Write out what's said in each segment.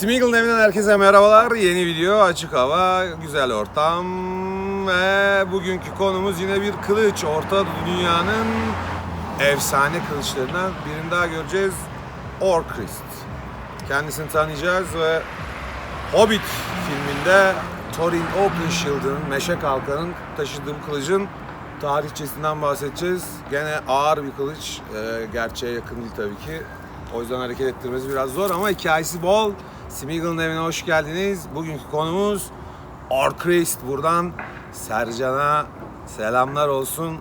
Smeagol'un evinden herkese merhabalar. Yeni video, açık hava, güzel ortam ve bugünkü konumuz yine bir kılıç. Orta Dünya'nın efsane kılıçlarından birini daha göreceğiz. Orcrist. Kendisini tanıyacağız ve Hobbit filminde Thorin Oakenshield'ın, Meşe Kalkan'ın taşıdığı bu kılıcın tarihçesinden bahsedeceğiz. Gene ağır bir kılıç, ee, gerçeğe yakın değil tabii ki. O yüzden hareket ettirmesi biraz zor ama hikayesi bol. Smeagol'un evine hoş geldiniz. Bugünkü konumuz Orcrist. Buradan Sercan'a selamlar olsun.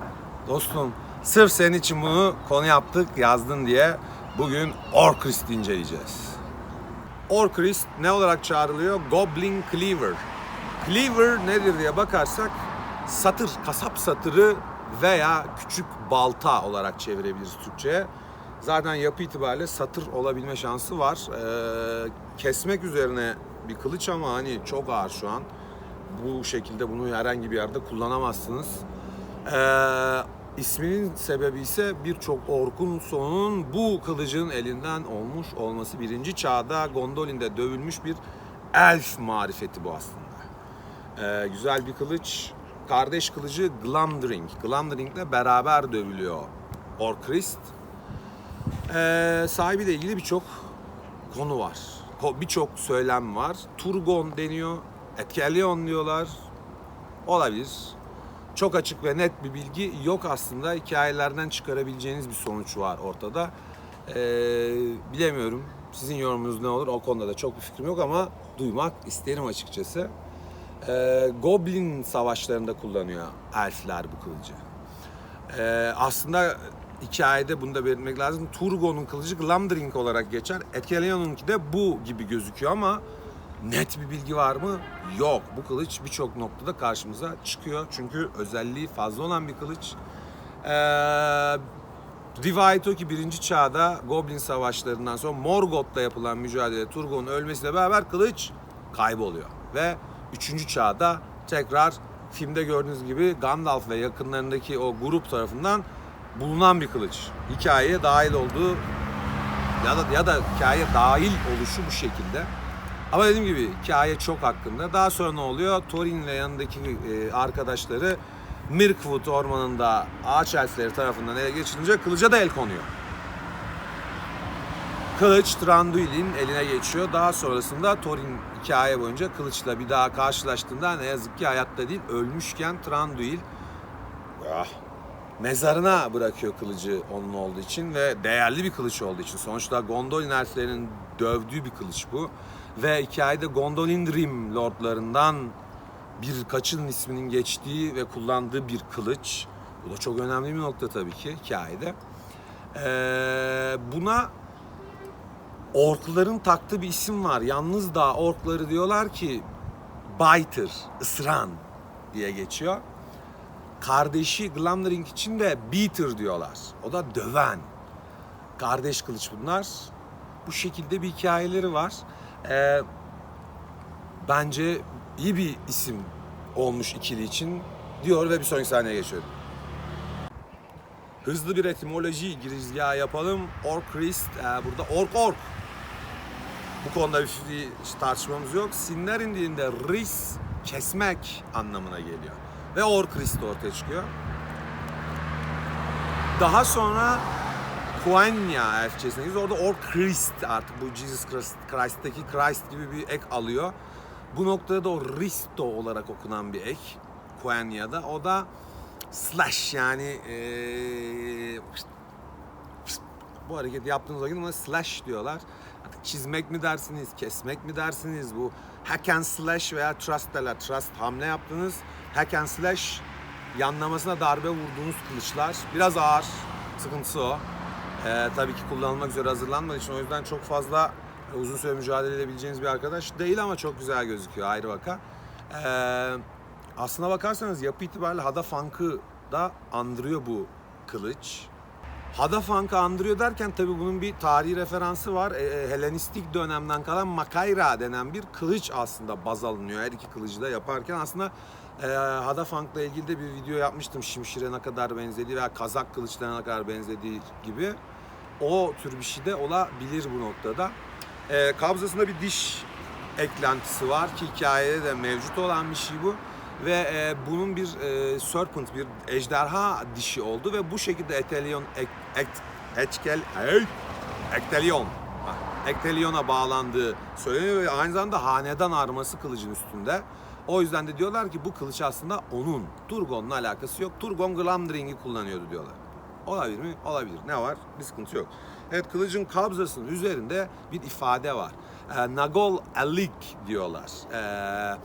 Dostum sırf senin için bunu konu yaptık, yazdın diye bugün Orcrist'i inceleyeceğiz. Orcrist ne olarak çağrılıyor? Goblin Cleaver. Cleaver nedir diye bakarsak satır, kasap satırı veya küçük balta olarak çevirebiliriz Türkçe'ye. Zaten yapı itibariyle satır olabilme şansı var. Ee, kesmek üzerine bir kılıç ama hani çok ağır şu an. Bu şekilde bunu herhangi bir yerde kullanamazsınız. Ee, isminin sebebi ise birçok orkun sonunun bu kılıcın elinden olmuş olması. Birinci çağda Gondolin'de dövülmüş bir elf marifeti bu aslında. Ee, güzel bir kılıç. Kardeş kılıcı Glamdring. Glamdring'le beraber dövülüyor Orcrist. Ee, sahibiyle ilgili birçok konu var. Birçok söylem var. Turgon deniyor. Etkelion diyorlar. Olabilir. Çok açık ve net bir bilgi yok aslında. Hikayelerden çıkarabileceğiniz bir sonuç var ortada. Ee, bilemiyorum. Sizin yorumunuz ne olur? O konuda da çok bir fikrim yok ama duymak isterim açıkçası. Ee, Goblin savaşlarında kullanıyor elfler bu kılıcı. Ee, aslında hikayede bunu da belirtmek lazım. Turgon'un kılıcı Glamdring olarak geçer. Etkeleon'unki de bu gibi gözüküyor ama net bir bilgi var mı? Yok. Bu kılıç birçok noktada karşımıza çıkıyor. Çünkü özelliği fazla olan bir kılıç. Ee, rivayet o ki birinci çağda Goblin savaşlarından sonra Morgoth'la yapılan mücadele Turgon'un ölmesiyle beraber kılıç kayboluyor. Ve üçüncü çağda tekrar filmde gördüğünüz gibi Gandalf ve yakınlarındaki o grup tarafından bulunan bir kılıç. Hikayeye dahil olduğu ya da ya da hikaye dahil oluşu bu şekilde. Ama dediğim gibi hikaye çok hakkında. Daha sonra ne oluyor? Thorin ve yanındaki e, arkadaşları Mirkwood ormanında ağaç elfleri tarafından ele geçirince kılıca da el konuyor. Kılıç Thranduil'in eline geçiyor. Daha sonrasında Thorin hikaye boyunca kılıçla bir daha karşılaştığında ne yazık ki hayatta değil ölmüşken Thranduil ah, mezarına bırakıyor kılıcı onun olduğu için ve değerli bir kılıç olduğu için. Sonuçta Gondolin elflerinin dövdüğü bir kılıç bu. Ve hikayede Gondolindrim lordlarından birkaçının isminin geçtiği ve kullandığı bir kılıç. Bu da çok önemli bir nokta tabii ki hikayede. Ee, buna orkların taktığı bir isim var. Yalnız da orkları diyorlar ki biter, ısıran diye geçiyor. Kardeşi Glamdring için de beater diyorlar. O da döven. Kardeş kılıç bunlar. Bu şekilde bir hikayeleri var. Ee, bence iyi bir isim olmuş ikili için diyor ve bir sonraki sahneye geçiyorum. Hızlı bir etimoloji girizgahı yapalım. Orcrist, e, burada ork ork. Bu konuda bir tartışmamız yok. Sinlerin dilinde ris, kesmek anlamına geliyor. Ve Orcrist ortaya çıkıyor. Daha sonra Quenya elfçesine gidiyoruz. Orada Orcrist artık bu Jesus Christ, Christ'teki Christ gibi bir ek alıyor. Bu noktada da o Risto olarak okunan bir ek. Quenya'da. O da slash yani eee, bu hareket yaptığınız vakit ona slash diyorlar. Artık çizmek mi dersiniz, kesmek mi dersiniz bu hack and slash veya trust derler. Trust hamle yaptınız. Hack and slash yanlamasına darbe vurduğunuz kılıçlar. Biraz ağır. Sıkıntısı o. Ee, tabii ki kullanılmak üzere hazırlanmadığı için o yüzden çok fazla uzun süre mücadele edebileceğiniz bir arkadaş değil ama çok güzel gözüküyor ayrı vaka. Ee, aslına bakarsanız yapı itibariyle Hadafank'ı da andırıyor bu kılıç. Hadafank'ı andırıyor derken tabii bunun bir tarihi referansı var. E, e, Helenistik dönemden kalan Makayra denen bir kılıç aslında baz alınıyor. Her iki kılıcı da yaparken aslında e, Hadafank'la ilgili de bir video yapmıştım. Şimşir'e ne kadar benzediği veya Kazak kılıçlarına ne kadar benzediği gibi. o tür bir şey de olabilir bu noktada. Ee, kabzasında bir diş eklentisi var ki hikayede de mevcut olan bir şey bu. Ve e, bunun bir e, serpent, bir ejderha dişi oldu ve bu şekilde Etelion, ek, etkel, ey, Ektelion, Ektelion'a bağlandığı söyleniyor ve aynı zamanda hanedan arması kılıcın üstünde. O yüzden de diyorlar ki bu kılıç aslında onun, Turgon'la alakası yok. Turgon Glamdring'i kullanıyordu diyorlar. Olabilir mi? Olabilir. Ne var? Bir sıkıntı yok. Evet kılıcın kabzasının üzerinde bir ifade var. Ee, Nagol Alik diyorlar. Ee,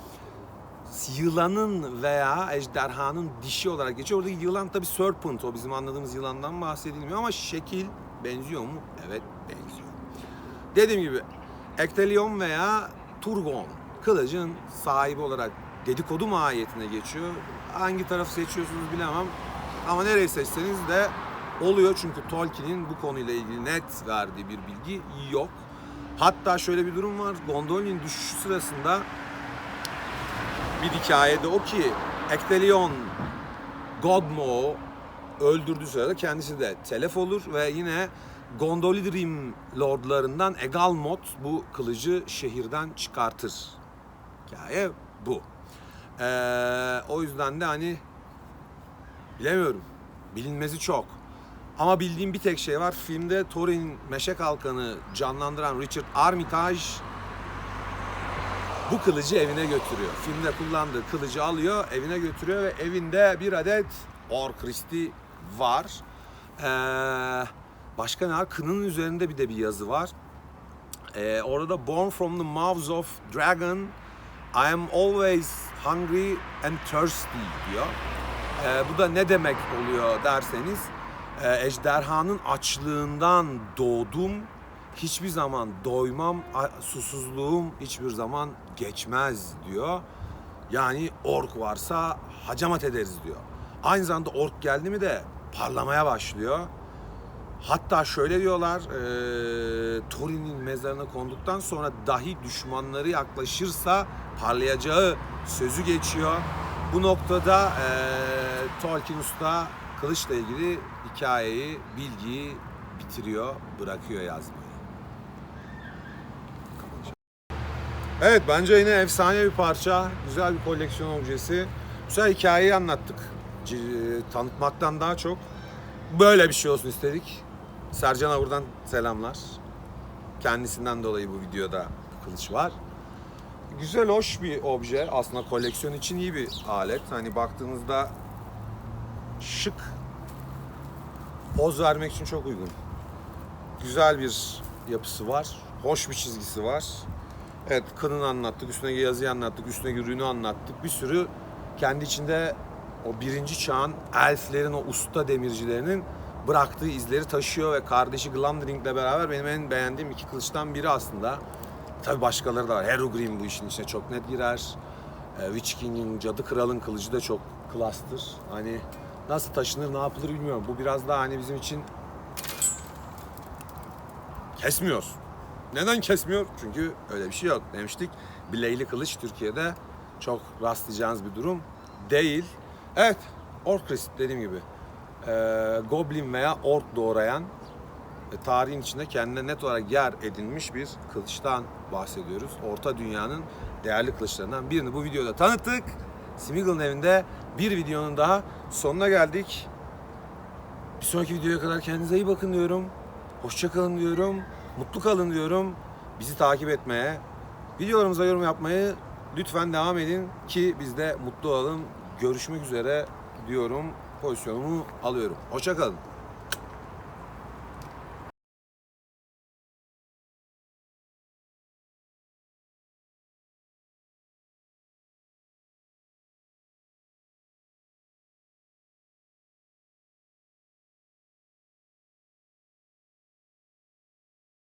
yılanın veya ejderhanın dişi olarak geçiyor. Oradaki yılan tabi serpent o bizim anladığımız yılandan bahsedilmiyor ama şekil benziyor mu? Evet benziyor. Dediğim gibi Ektelion veya Turgon kılıcın sahibi olarak dedikodu mahiyetine geçiyor. Hangi tarafı seçiyorsunuz bilemem. Ama nereyi seçseniz de oluyor çünkü Tolkien'in bu konuyla ilgili net verdiği bir bilgi yok. Hatta şöyle bir durum var. Gondolin düşüşü sırasında bir hikayede o ki Ektelion Godmo öldürdüğü sırada kendisi de telef olur ve yine Gondolidrim lordlarından Egalmot bu kılıcı şehirden çıkartır. Hikaye bu. Ee, o yüzden de hani bilemiyorum. Bilinmezi çok. Ama bildiğim bir tek şey var. Filmde Thorin'in meşe kalkanı canlandıran Richard Armitage bu kılıcı evine götürüyor. Filmde kullandığı kılıcı alıyor, evine götürüyor ve evinde bir adet Or Christi var. Ee, başka ne var? Kınının üzerinde bir de bir yazı var. Ee, orada Born from the mouths of dragon, I am always hungry and thirsty diyor. Ee, bu da ne demek oluyor derseniz, e, ejderhanın açlığından doğdum, hiçbir zaman doymam, susuzluğum hiçbir zaman geçmez diyor. Yani ork varsa hacamat ederiz diyor. Aynı zamanda ork geldi mi de parlamaya başlıyor. Hatta şöyle diyorlar, e, Thorin'in mezarına konduktan sonra dahi düşmanları yaklaşırsa parlayacağı sözü geçiyor. Bu noktada e, Tolkien Usta kılıçla ilgili hikayeyi, bilgiyi bitiriyor, bırakıyor yazmayı. Evet bence yine efsane bir parça, güzel bir koleksiyon objesi. Güzel hikayeyi anlattık. C- tanıtmaktan daha çok böyle bir şey olsun istedik. Sercan'a buradan selamlar. Kendisinden dolayı bu videoda kılıç var. Güzel, hoş bir obje. Aslında koleksiyon için iyi bir alet. Hani baktığınızda şık, poz vermek için çok uygun. Güzel bir yapısı var. Hoş bir çizgisi var. Evet, kınını anlattık, üstündeki yazıyı anlattık, üstündeki ürünü anlattık. Bir sürü kendi içinde o birinci çağın elflerin, o usta demircilerinin bıraktığı izleri taşıyor ve kardeşi Glamdring'le beraber benim en beğendiğim iki kılıçtan biri aslında. Tabii başkaları da var. Herobrine bu işin içine çok net girer. Ee, Witch King'in, Cadı Kral'ın kılıcı da çok klastır. Hani nasıl taşınır, ne yapılır bilmiyorum. Bu biraz daha hani bizim için kesmiyor. Neden kesmiyor? Çünkü öyle bir şey yok demiştik. Bileyli kılıç Türkiye'de çok rastlayacağınız bir durum değil. Evet, Orc Crisp dediğim gibi. Ee, Goblin veya Orc doğrayan ve tarihin içinde kendine net olarak yer edinmiş bir kılıçtan bahsediyoruz. Orta dünyanın değerli kılıçlarından birini bu videoda tanıttık. Smeagol'un evinde bir videonun daha sonuna geldik. Bir sonraki videoya kadar kendinize iyi bakın diyorum. Hoşça kalın diyorum. Mutlu kalın diyorum. Bizi takip etmeye, videolarımıza yorum yapmayı lütfen devam edin ki biz de mutlu olalım. Görüşmek üzere diyorum. Pozisyonumu alıyorum. Hoşça kalın.